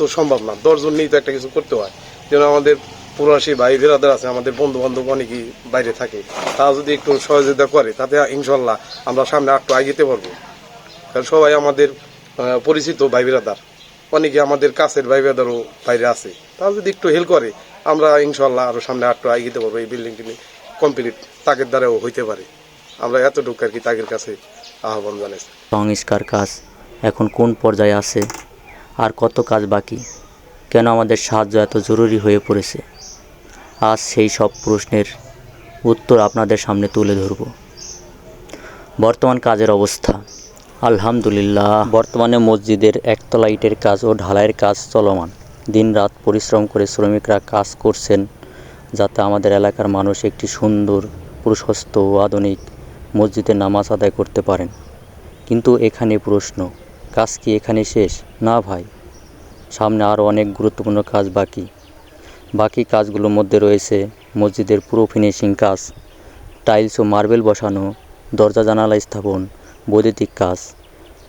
তো সম্ভব না। দশজন নিয়ে তো একটা কিছু করতে হয়। যেন আমাদের প্রবাসী ভাই বেরাদার আছে, আমাদের বন্ধু বান্ধব অনেকেই বাইরে থাকে। তারা যদি একটু সহযোগিতা করে, তাতে ইনশাল্লাহ আমরা সামনে একটু আগিতে পারব কারণ সবাই আমাদের পরিচিত ভাই বেরাদার অনেকে আমাদের কাছের ভাই বেরাদারও বাইরে আছে। তারা যদি একটু হেল্প করে, আমরা ইনশাল্লাহ আরও সামনে একটু আগিতে পারব এই বিল্ডিংটি কমপ্লিট তাকের দ্বারাও হইতে পারে। আমরা এতটুকু আর কি তাকের কাছে আহ্বান জানাইছি সংস্কার কাজ এখন কোন পর্যায়ে আছে? আর কত কাজ বাকি? কেন আমাদের সাহায্য এত জরুরি হয়ে পড়েছে? আজ সেই সব প্রশ্নের উত্তর আপনাদের সামনে তুলে ধরব। বর্তমান কাজের অবস্থা। আলহামদুলিল্লাহ। বর্তমানে মসজিদের একতলা ইটের কাজ ও ঢালাইয়ের কাজ চলমান। দিনরাত পরিশ্রম করে শ্রমিকরা কাজ করছেন যাতে আমাদের এলাকার মানুষ একটি সুন্দর, প্রশস্ত ও আধুনিক মসজিদে নামাজ আদায় করতে পারেন। কিন্তু এখানে প্রশ্ন কাজ কি এখানে শেষ? না ভাই। সামনে আরও অনেক গুরুত্বপূর্ণ কাজ বাকি। বাকি কাজগুলোর মধ্যে রয়েছে মসজিদের পুরো ফিনিশিং কাজ টাইলস ও মার্বেল বসানো, দরজা জানালা স্থাপন, বৈদ্যুতিক কাজ,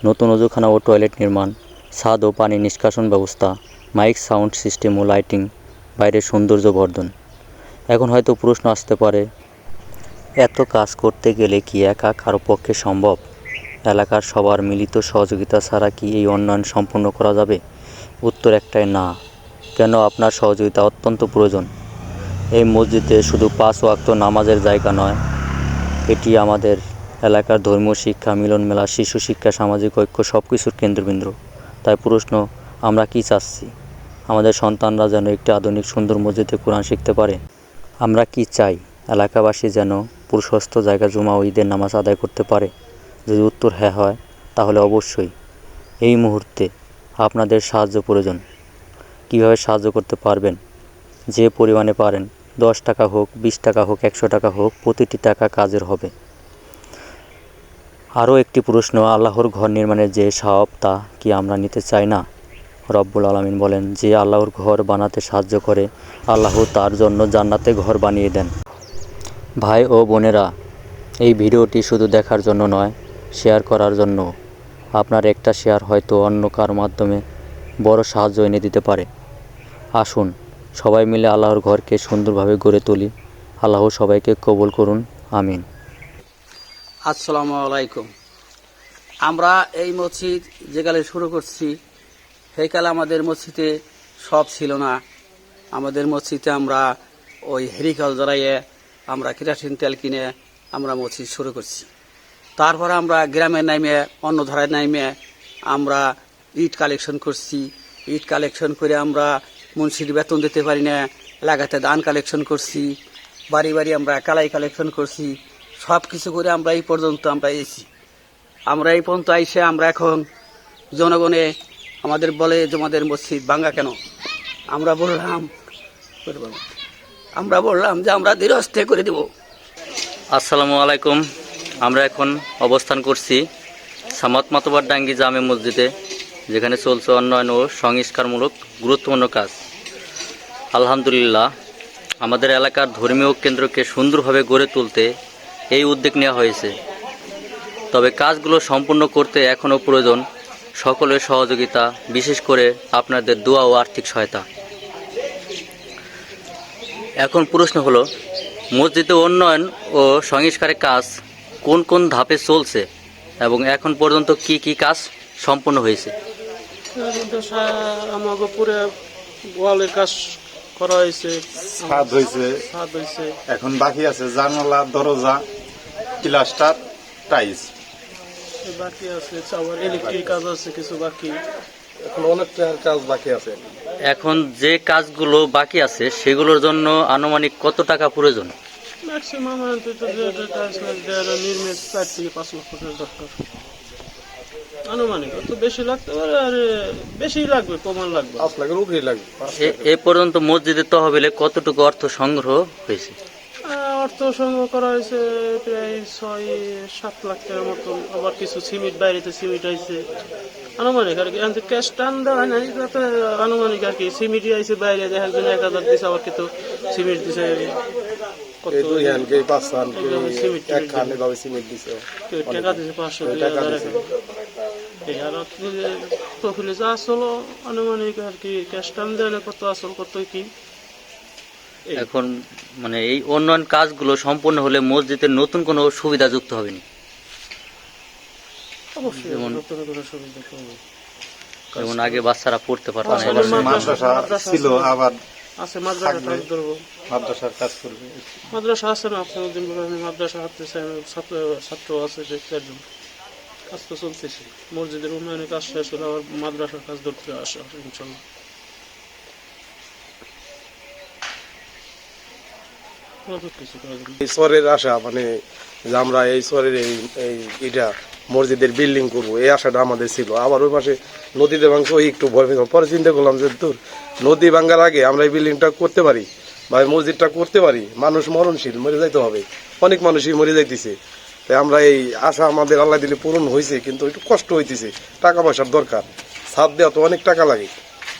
নতুন অজুখানা ও টয়লেট নির্মাণ, ছাদ ও পানি নিষ্কাশন ব্যবস্থা মাইক সাউন্ড সিস্টেম ও লাইটিং বাইরের সৌন্দর্য বর্ধন। এখন হয়তো প্রশ্ন আসতে পারে, এত কাজ করতে গেলে কি একা কারও পক্ষে সম্ভব? এলাকার সবার মিলিত সহযোগিতা ছাড়া কি এই উন্নয়ন সম্পূর্ণ করা যাবে? উত্তর একটাই না। কেন আপনার সহযোগিতা অত্যন্ত প্রয়োজন। এই মসজিদে শুধু পাঁচ ওয়াক্ত নামাজের জায়গা নয়, এটি আমাদের এলাকার ধর্মীয় শিক্ষা, মিলন মেলা, শিশু শিক্ষা, সামাজিক ঐক্য সব কিছুর কেন্দ্রবিন্দু। তাই প্রশ্ন, আমরা কি চাচ্ছি? আমাদের সন্তানরা যেন একটি আধুনিক সুন্দর মসজিদে কোরআন শিখতে পারে। আমরা কি চাই এলাকাবাসী যেন প্রশস্ত জায়গা জমা ঈদের নামাজ আদায় করতে পারে? যদি উত্তর হ্যাঁ হয়, তাহলে অবশ্যই এই মুহূর্তে আপনাদের সাহায্য প্রয়োজন। কীভাবে সাহায্য করতে পারবেন? যে পরিমাণে পারেন, দশ টাকা হোক, বিশ টাকা হোক, একশো টাকা হোক, প্রতিটি টাকা কাজের হবে। আরও একটি প্রশ্ন, আল্লাহর ঘর নির্মাণের যে সব তা কি আমরা নিতে চাই না? রব্বুল আলমিন বলেন, যে আল্লাহর ঘর বানাতে সাহায্য করে, আল্লাহ তার জন্য জান্নাতে ঘর বানিয়ে দেন। ভাই ও বোনেরা, এই ভিডিওটি শুধু দেখার জন্য নয় শেয়ার করার জন্য। আপনার একটা শেয়ার হয়তো অন্য কার মাধ্যমে বড় সাহায্য এনে দিতে পারে। আসুন, সবাই মিলে আল্লাহর ঘরকে সুন্দরভাবে গড়ে তুলি। আল্লাহ সবাইকে কবুল করুন। আমিন। আসসালামু আলাইকুম। আমরা এই মসজিদ যেকালে শুরু করছি সেইকালে আমাদের মসজিদে সব ছিল না। আমাদের মসজিদে আমরা ওই হেরিকাল জড়াইয়ে আমরা কেরাসিন তেল কিনে আমরা মসজিদ শুরু করছি। তারপরে আমরা গ্রামে নামে অন্য ধারায় নামে আমরা ইট কালেকশন করছি। ইট কালেকশন করে আমরা মুন্সির বেতন দিতে পারি না এলাকাতে দান কালেকশন করছি, বাড়ি বাড়ি আমরা কালাই কালেকশন করছি সব কিছু করে আমরা এই পর্যন্ত আমরা এসেছি। আমরা এই পর্যন্ত আইসে আমরা এখন জনগণে আমাদের বলে যে আমাদের মসজিদ ভাঙ্গা কেন? আমরা বললাম আমরা বললাম যে আমরা ধীরস্থে করে দেব। আসসালামু আলাইকুম। আমরা এখন অবস্থান করছি সামাত মাতবার ডাঙ্গি জামে মসজিদে, যেখানে চলছে উন্নয়ন ও সংস্কারমূলক গুরুত্বপূর্ণ কাজ। আলহামদুলিল্লাহ, আমাদের এলাকার ধর্মীয় কেন্দ্রকে সুন্দরভাবে গড়ে তুলতে এই উদ্যোগ নেওয়া হয়েছে। তবে কাজগুলো সম্পূর্ণ করতে এখনও প্রয়োজন সকলের সহযোগিতা, বিশেষ করে আপনাদের দোয়া ও আর্থিক সহায়তা। এখন প্রশ্ন হলো, মসজিদে উন্নয়ন ও সংস্কারের কাজ কোন কোন ধাপে চলছে এবং এখন পর্যন্ত কি কি কাজ সম্পন্ন হয়েছে? কিন্তু আমাকে পুরো ওয়ালের কাজ করা হয়েছে। ছাদ হয়েছে। ছাদ হয়েছে। এখন বাকি আছে জানালা দরজা প্লাস্টার টাইলস। বাকি আছে আবার ইলেকট্রিক কাজ আছে কিছু বাকি। এখন অনেকটা কাজ বাকি আছে। এখন যে কাজগুলো বাকি আছে সেগুলোর জন্য আনুমানিক কত টাকা প্রয়োজন? ম্যাক্সিমাম নির্মিত চার থেকে পাঁচ লক্ষ টাকা দরকার আনুমানিক অত বেশি লাগতে পারে আর বেশি লাগবে প্রমাণ লাগবে পাঁচ লাখের উপরেই লাগবে এ- এ পর্যন্ত মসজিদের তহবিলে কতটুকু অর্থ সংগ্রহ হয়েছে? অর্থ সংগ্রহ করা হয়েছে প্রায় ছয় সাত লাখ টাকার মতন আবার কিছু সিমেন্ট বাইরেতে সিমেন্ট হয়েছে। আনুমানিক আর কি ক্যাশ টান দেওয়া হয় না যাতে আনুমানিক আর কি সিমেন্টই আইছে বাইরে দেখা একজন এক হাজার দিছে আবার কিন্তু সিমেন্ট দিছে। এই দুই হ্যান্ড কে পাঁচ খান কে এক খান এভাবে সিমেন্ট দিছে। টাকা দিছে পাঁচশো দুই টাকা দিছে। এরকম। তহলে যা আসলো আনুমানিক আর কি ক্যাশ টান দেয় কত আসল কত কি? এখন মানে এই উন্নয়ন কাজগুলো সম্পূর্ণ হলে মসজিদের নতুন কোনো সুবিধা যুক্ত হবে না অবশ্যই যেমন- নতুন করে সুবিধা যেমন আগে বাচ্চারা পড়তে পারতো না ছিল আবার আছে মাদ্রাসা কাজ ধরবো মাদ্রাসার কাজ করবে। মাদ্রাসা আছে না আপনার দিন বলে মাদ্রাসা আমি ছাত্র ছাত্র আছে যে চারজন কাজ তো চলতেছে। মসজিদের উন্নয়নের কাজ শেষ হলে আবার মাদ্রাসার কাজ ধরতে আসা ইনশাল্লাহ। চরের আশা মানে যে আমরা এই এই এই এটা মসজিদের বিল্ডিং করব, এই আশাটা আমাদের ছিল। আবার ওই পাশে নদীতে ভাঙছে, ওই একটু ভয় পেয়েছিলাম। পরে চিন্তা করলাম যে, দূর, নদী ভাঙ্গার আগে আমরা এই বিল্ডিংটা করতে পারি বা মসজিদটা করতে পারি। মানুষ মরণশীল, মরে যাইতে হবে। অনেক মানুষই মরে যাইতেছে। তাই আমরা এই আশা আমাদের আল্লাহ দিলে পূরণ হয়েছে, কিন্তু একটু কষ্ট হইতেছে। টাকা পয়সার দরকার। ছাদ দেওয়া তো অনেক টাকা লাগে।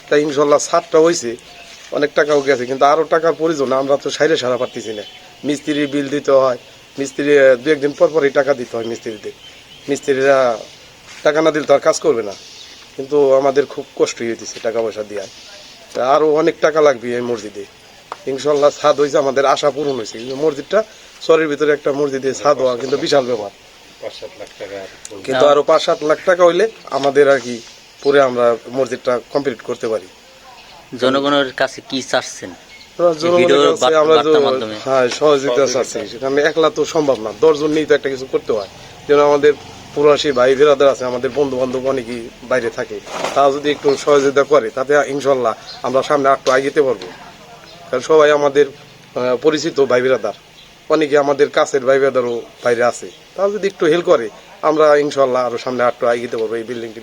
তাই ইনশাল্লাহ ছাদটা হয়েছে অনেক টাকাও গেছে, কিন্তু আরও টাকার প্রয়োজন, আমরা তো সাইরে সারা পারতেছি না। মিস্ত্রির বিল দিতে হয়, মিস্ত্রি দু একদিন পর পরই টাকা দিতে হয় মিস্ত্রিদের মিস্ত্রিরা টাকা না দিলে তো আর কাজ করবে না। কিন্তু আমাদের খুব কষ্ট হইতেছে টাকা পয়সা দেওয়ার তা আরও অনেক টাকা লাগবে এই মসজিদে। ইনশাল্লাহ ছাদ হয়েছে আমাদের আশা পূরণ হয়েছে কিন্তু মসজিদটা শহরের ভিতরে একটা মসজিদে ছাদ হওয়া কিন্তু বিশাল ব্যাপার। পাঁচ সাত লাখ টাকা কিন্তু আরও পাঁচ সাত লাখ টাকা হইলে আমাদের আর কি পরে আমরা মসজিদটা কমপ্লিট করতে পারি। জনগণের কাছে কি চাচ্ছেন? আমরা। হ্যাঁ সহযোগিতা চাচ্ছি। সেখানে একলা তো সম্ভব না। দশজন নিয়ে তো একটা কিছু করতে হয়। যেন আমাদের প্রবাসী ভাই বেরাদার আছে, আমাদের বন্ধু বান্ধব অনেকেই বাইরে থাকে। তারা যদি একটু সহযোগিতা করে, তাতে ইনশাল্লাহ আমরা সামনে একটু আগিতে পারব। কারণ সবাই আমাদের পরিচিত ভাই বেরাদার অনেকে আমাদের কাছের ভাই বেরাদারও বাইরে আছে। তারা যদি একটু হেল্প করে, আমরা ইনশাল্লাহ আরও সামনে একটু আগিতে পারব। এই বিল্ডিংটি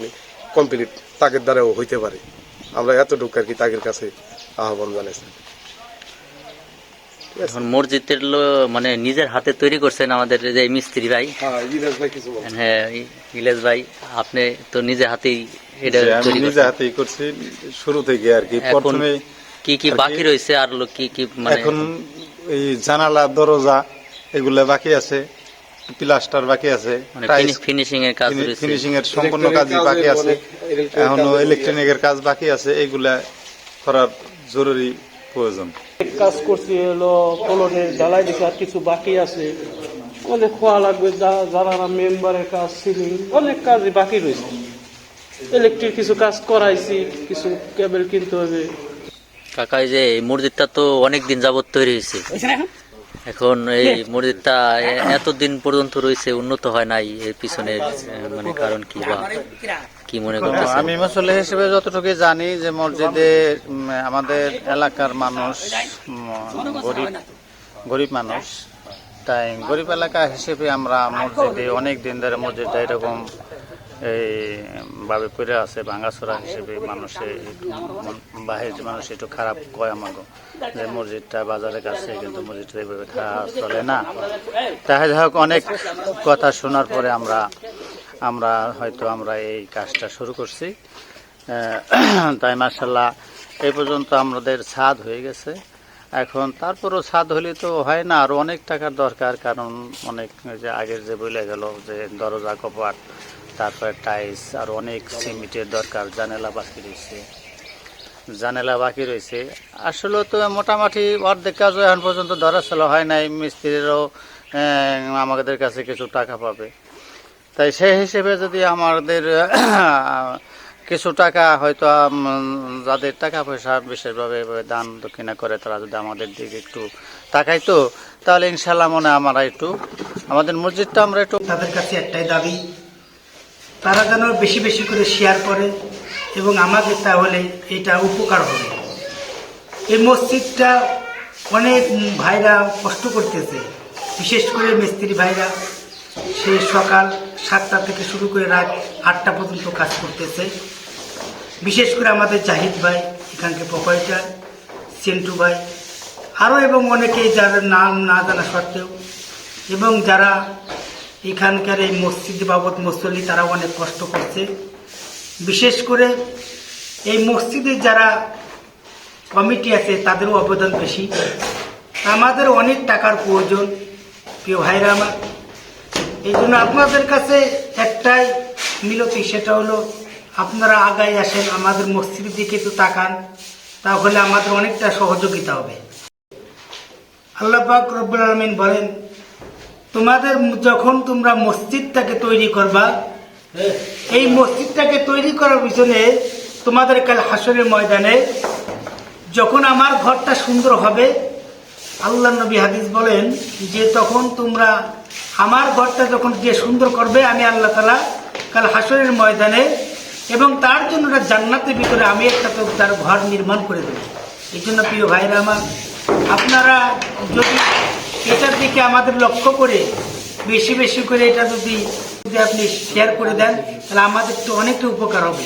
কমপ্লিট তাকের দ্বারাও হইতে পারে। আমরা এতটুকু আর কি তাকের কাছে আহ্বান জানাইছি। এখন মসজিদের মানে নিজের হাতে তৈরি করছেন আমাদের যে মিস্ত্রি ভাই। হ্যাঁ ইরাজ ভাই কিছু বলেন। হ্যাঁ ভাই আপনি তো নিজে হাতেই এটা আমি নিজে হাতেই করছি শুরু থেকে আর কি। প্রথমে কি কি বাকি রয়েছে আর কি কি মানে এখন এই জানালা দরজা এগুলা বাকি আছে প্লাস্টার বাকি আছে মানে ফিনিশিং এর কাজ ফিনিশিং এর সম্পূর্ণ কাজ বাকি আছে। এখনও। ইলেকট্রনিকের কাজ বাকি আছে এগুলা করার জরুরি প্রয়োজন। কাজ করছি হলো পলটের ঢালাই দিছে আর কিছু বাকি আছে। অনেক খোয়া লাগবে যা- যারা মেম্বারের কাজ সিলিং অনেক কাজই বাকি রয়েছে। ইলেকট্রিক কিছু কাজ করাইছি কিছু কেবল কিনতে হবে। কাকা এই যে এই মসজিদটা তো অনেক দিন যাবত তৈরি হয়েছে। এখন? এই মসজিদটা এতদিন পর্যন্ত রয়েছে উন্নত হয় নাই এর পিছনের আহ, মানে কারণ কি বা? কি মনে করতেছেন? আমি মুসল্লি হিসেবে যতটুকু জানি যে মসজিদে আমাদের এলাকার মানুষ গরিব গরিব মানুষ তাই গরিব এলাকা হিসেবে আমরা মসজিদে অনেক দিন ধরে মসজিদটা এরকম এই ভাবে পড়ে আছে ভাঙাচোরা হিসেবে মানুষে মন- বাহির মানুষ একটু খারাপ কয় আমাকে যে মসজিদটা বাজারের কাছে কিন্তু মসজিদটা এইভাবে থাকা চলে না। তাই যাই হোক অনেক কথা শোনার পরে আমরা আমরা হয়তো আমরা এই কাজটা শুরু করছি। তাই মার্শাল্লাহ এই পর্যন্ত আমাদের ছাদ হয়ে গেছে। এখন তারপরও ছাদ হলে তো হয় না আরও অনেক টাকার দরকার। কারণ অনেক যে আগের যে বলে গেল যে দরজা, কপাট, তারপরে টাইলস, আর অনেক সিমেন্টের দরকার, জানেলা বাকি রয়েছে। জানেলা বাকি রয়েছে। আসলে তো মোটামুটি অর্ধেক কাজও এখন পর্যন্ত ধরা হয় নাই, মিস্ত্রিরাও আমাদের কাছে কিছু টাকা পাবে। তাই সেই হিসেবে যদি আমাদের কিছু টাকা হয়তো যাদের টাকা পয়সা বিশেষভাবে দান দক্ষিণা করে, তারা যদি আমাদের দিকে একটু তাকাইতো, তাহলে ইনশাল্লাহ মনে আমরা একটু, আমাদের মসজিদটা আমরা একটু তাদের কাছে একটাই দাবি, তারা যেন বেশি বেশি করে শেয়ার করে এবং আমাদের তাহলে এটা উপকার হবে। এই মসজিদটা অনেক ভাইরা কষ্ট করতেছে, বিশেষ করে মিস্ত্রি ভাইরা। সে সকাল সাতটা থেকে শুরু করে রাত আটটা পর্যন্ত কাজ করতেছে। বিশেষ করে আমাদের জাহিদ ভাই, এখানকার প্রোপাইটার সেন্টু ভাই আরও এবং অনেকেই যার নাম না জানা সত্ত্বেও, এবং যারা এখানকার এই মসজিদ বাবদ মুসল্লি তারা অনেক কষ্ট করছে। বিশেষ করে এই মসজিদের যারা কমিটি আছে, তাদেরও অবদান বেশি। আমাদের অনেক টাকার প্রয়োজন। প্রিয় ভাইরা আমার এই জন্য আপনাদের কাছে একটাই মিলতি সেটা হলো আপনারা আগায় আসেন, আমাদের মসজিদের দিকে একটু তাকান, তাহলে আমাদের অনেকটা সহযোগিতা হবে। আল্লাহ পাক রব্বুল আলমিন বলেন, তোমাদের যখন তোমরা মসজিদটাকে তৈরি করবা, এই মসজিদটাকে তৈরি করার পিছনে তোমাদের কাল হাসরের ময়দানে যখন আমার ঘরটা সুন্দর হবে আল্লাহ নবী হাদিস বলেন যে তখন তোমরা আমার ঘরটা যখন যে সুন্দর করবে, আমি আল্লাহ তালা কাল হাসরের ময়দানে এবং তার জন্য একটা জান্নাতের ভিতরে আমি একটা তো তার ঘর নির্মাণ করে দেবো। এই জন্য প্রিয় ভাইরা আমার, আপনারা যদি এটার দিকে আমাদের লক্ষ্য করে বেশি বেশি করে এটা যদি যদি আপনি শেয়ার করে দেন, তাহলে আমাদের তো অনেকটা উপকার হবে।